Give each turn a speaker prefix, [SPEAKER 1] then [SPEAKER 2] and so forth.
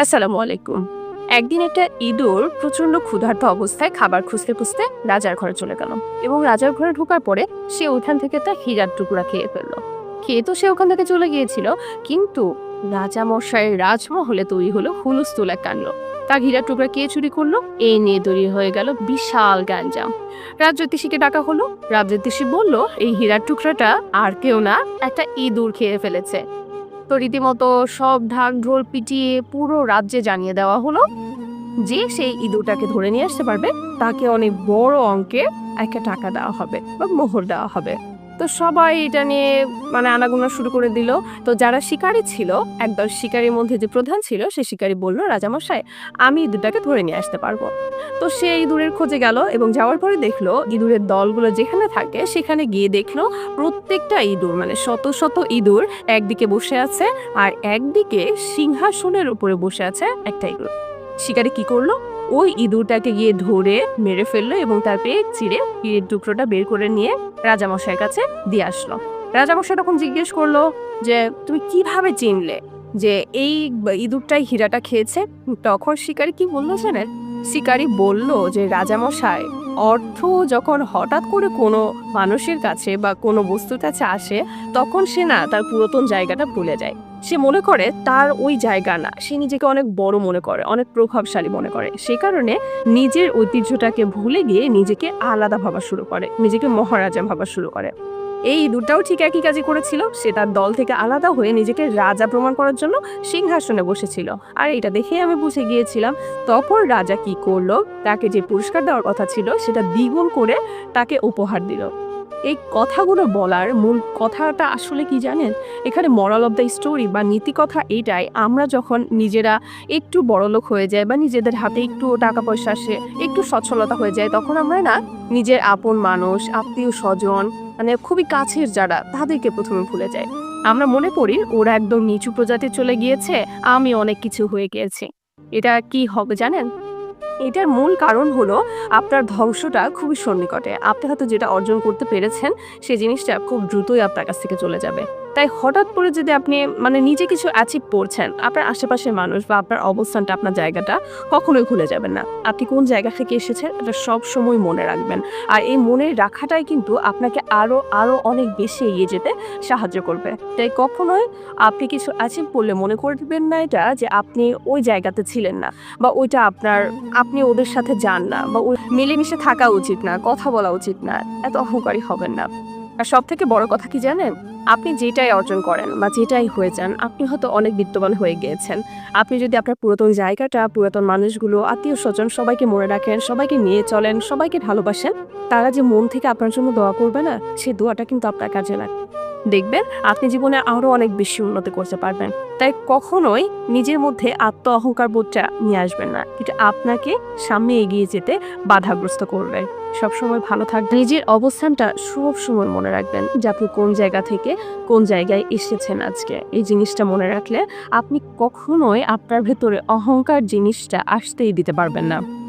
[SPEAKER 1] আসসালামু আলাইকুম। একদিন একটা ইঁদুর প্রচণ্ড ক্ষুধার্ত অবস্থায় খাবার খুঁজতে খুঁজতে রাজার ঘরে চলে গেল এবং রাজার ঘরে ঢোকার পরে সে ওখান থেকে তার হীরার টুকরা খেয়ে ফেলল। খেয়ে তো সে ওখান থেকে চলে গিয়েছিল, কিন্তু রাজা মশাইয়ের রাজমহলে তৈরি হলো হুলস্থুল এক কাণ্ড। তার হীরার টুকরা কে চুরি করল? এই নিয়ে তৈরি হয়ে গেল বিশাল গ্যাঞ্জাম। রাজ্যোতিষীকে ডাকা হলো। রাজ্যোতিষী বলল, এই হীরার টুকরাটা আর কেউ না, একটা ইঁদুর খেয়ে ফেলেছে। তো রীতিমতো সব ঢাক ঢোল পিটিয়ে পুরো রাজ্যে জানিয়ে দেওয়া হলো যে সেই ইঁদুরটাকে ধরে নিয়ে আসতে পারবে। তাকে অনেক বড় অঙ্কের একটা টাকা দেওয়া হবে বা মোহর দেওয়া হবে। তো সবাই এটা নিয়ে মানে আনাগোনা শুরু করে দিল। তো যারা শিকারী ছিল, একদল শিকারীর মধ্যে যে প্রধান ছিল সে শিকারী বলল, রাজামশাই, আমি ইঁদুরটাকে ধরে নিয়ে আসতে পারব। তো সে ইঁদুরের খোঁজে গেল এবং যাওয়ার পরে দেখল, ইঁদুরের দলগুলো যেখানে থাকে, সেখানে গিয়ে দেখল প্রত্যেকটা ইঁদুর মানে শত শত ইঁদুর একদিকে বসে আছে আর একদিকে সিংহাসনের উপরে বসে আছে একটা ইঁদুর। শিকারি কি করল? ওই ইঁদুরটাকে গিয়ে ধরে মেরে ফেলল এবং তার চিড়ে ইঁড়ের টুকরোটা বের করে নিয়ে রাজামশাইয়ের কাছে দিয়ে আসলো। রাজামশাই তখন জিজ্ঞেস করল যে, তুমি কীভাবে চিনলে যে এই ইঁদুরটাই হীরাটা খেয়েছে? তখন শিকারি কি বলল জানেন? শিকারি বলল যে, রাজামশাই অর্থ যখন হঠাৎ করে কোনো মানুষের কাছে বা কোনো বস্তুর কাছে আসে, তখন সে না তার পুরাতন জায়গাটা ভুলে যায়। সে মনে করে তার ওই জায়গা না। সে নিজেকে অনেক বড় মনে করে, অনেক প্রভাবশালী মনে করে। সে কারণে নিজের ঐতিহ্যটাকে ভুলে গিয়ে নিজেকে আলাদা ভাবা শুরু করে, নিজেকে মহারাজা ভাবা শুরু করে। এই ইঁদুরটাও ঠিক একই কাজই করেছিল। সে তার দল থেকে আলাদা হয়ে নিজেকে রাজা প্রমাণ করার জন্য সিংহাসনে বসেছিল। আর এটা দেখে আমি বুঝে গিয়েছিলাম তখন রাজা কি করল? তাকে যে পুরস্কার দেওয়ার কথা ছিল, সেটা দ্বিগুণ করে তাকে উপহার দিল। এই কথাগুলো বলার মূল কথাটা আসলে কি জানেন? এখানে মরাল অফ দ্য স্টোরি বা নীতিকথা এটাই আমরা যখন নিজেরা একটু বড়লোক হয়ে যায় বা নিজেদের হাতে একটু টাকা পয়সা আসে, একটু সচ্ছলতা হয়ে যায়, তখন আমরা না নিজের আপন মানুষ, আত্মীয় স্বজন মানে খুবই কাছের যারা, তাদেরকে প্রথমে ভুলে যায় আমরা মনে করি ওরা একদম নিচু প্রজাতি চলে গিয়েছে, আমি অনেক কিছু হয়ে গিয়েছি এটা কি হবে জানেন? এটার মূল কারণ হলো আপনার ধ্বংসটা খুবই সন্নিকটে। আপনি হয়তো যেটা অর্জন করতে পেরেছেন, সেই জিনিসটা খুব দ্রুতই আপনার কাছ থেকে চলে যাবে। তাই হঠাৎ করে যদি আপনি মানে নিজে কিছু অ্যাচিভ করছেন, আপনার আশেপাশের মানুষ বা আপনার অবস্থানটা, আপনার জায়গাটা কখনোই ভুলে যাবেন না। আপনি কোন জায়গা থেকে এসেছেন, এটা সব সময় মনে রাখবেন। আর এই মনে রাখাটাই কিন্তু আপনাকে আরও আরও অনেক বেশি এগিয়ে যেতে সাহায্য করবে। তাই কখনোই আপনি কিছু অ্যাচিভ করলে মনে করবেন না এটা, যে আপনি ওই জায়গাতে ছিলেন না বা ওইটা আপনার, আপনি ওদের সাথে যান না বা মিলেমিশে থাকা উচিত না, কথা বলা উচিত না, এত অহংকারী হবেন না। আর সব থেকে বড় কথা কি জানেন? আপনি যেটাই অর্জন করেন বা যেটাই হয়ে যান, আপনি হয়তো অনেক বিত্তবান হয়ে গিয়েছেন। আপনি যদি আপনার পুরাতন জায়গাটা, পুরাতন মানুষগুলো আত্মীয় স্বজন সবাইকে মনে রাখেন, সবাইকে নিয়ে চলেন, সবাইকে ভালোবাসেন, তারা যে মন থেকে আপনার জন্য দোয়া করবে না, সে দোয়াটা কিন্তু আপনার কাজে লাগবে। দেখবেন আপনি জীবনে আরও অনেক বেশি উন্নতি করতে পারবেন। তাই কখনোই নিজের মধ্যে আত্ম অহংকার বোধটা নিয়ে আসবেন না। এটা আপনাকে সামনে এগিয়ে যেতে বাধাগ্রস্ত করবে। সবসময় ভালো থাকবেন নিজের অবস্থানটা সব সময় মনে রাখবেন যে আপনি কোন জায়গা থেকে কোন জায়গায় এসেছেন আজকে। এই জিনিসটা মনে রাখলে আপনি কখনোই আপনার ভেতরে অহংকার জিনিসটা আসতেই দিতে পারবেন না।